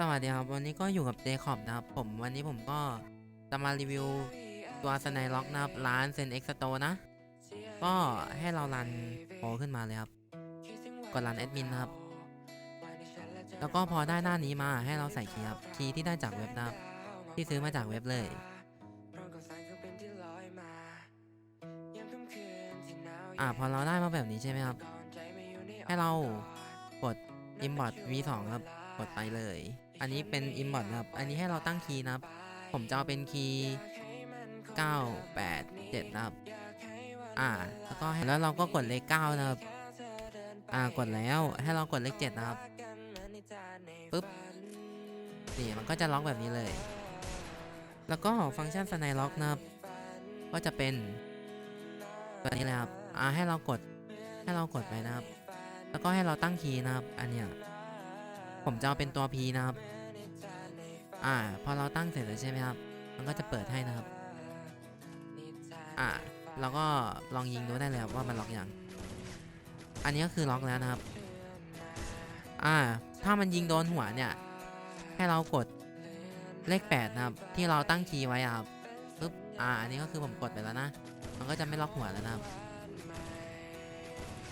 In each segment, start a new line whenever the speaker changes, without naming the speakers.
สวัสดีครับ วันนี้ก็อยู่กับเจคอบนะครับ ผมวันนี้ผมก็จะมารีวิวตัวสไนล็อกนะครับ ร้านเซนเอ็กซ์โตนะ ก็ให้เรารันโปรขึ้นมาเลยครับ กดรันแอดมินนะครับ แล้วก็พอได้หน้านี้มาให้เราใส่คีย์ครับคีย์ที่ได้จากเว็บนะครับ ที่ซื้อมาจากเว็บเลย อ่าพอเราได้มาแบบนี้ใช่ไหมครับ ให้เรากด import v2 ครับกดไปเลย อันนี้เป็น import นะครับ อันนี้ให้เราตั้งคีย์นะครับ ผมจะเอาเป็นคีย์987 นะครับ อ่า แล้วก็แล้วเราก็กดเลข9นะครับ อ่า กดแล้ว ให้เรากดเลข7นะครับ ปึ๊บ นี่มันก็จะล็อกแบบนี้เลย แล้วก็ฟังก์ชันสไนล็อกนะครับ ก็จะเป็นตัวนี้เลยครับ อ่า ให้เรากด ให้เรากดไปนะครับ แล้วก็ให้เราตั้งคีย์นะครับ อันเนี้ย ผมจะเอาเป็นตัว P นะครับ อ่า พอเราตั้งเสร็จแล้วใช่ไหมครับ มันก็จะเปิดให้นะครับ อ่าเราก็ลองยิงดูได้เลยครับว่ามันล็อกยัง อันนี้ก็คือล็อกแล้วนะครับ อ่า ถ้ามันยิงโดนหัวเนี่ย ให้เรากดเลข 8 นะครับ ที่เราตั้งคีย์ไว้อะครับปึ๊บ อ่า อันนี้ก็คือผมกดไปแล้วนะ มันก็จะไม่ล็อกหัวแล้วนะครับ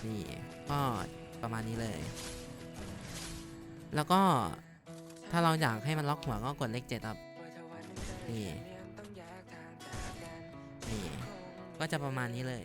นี่ ก็ประมาณนี้เลย แล้วก็ถ้าเราอยากให้มันล็อกหัวก็กดเลขเจ็ดับ นี่ นี่ ก็จะประมาณนี้เลย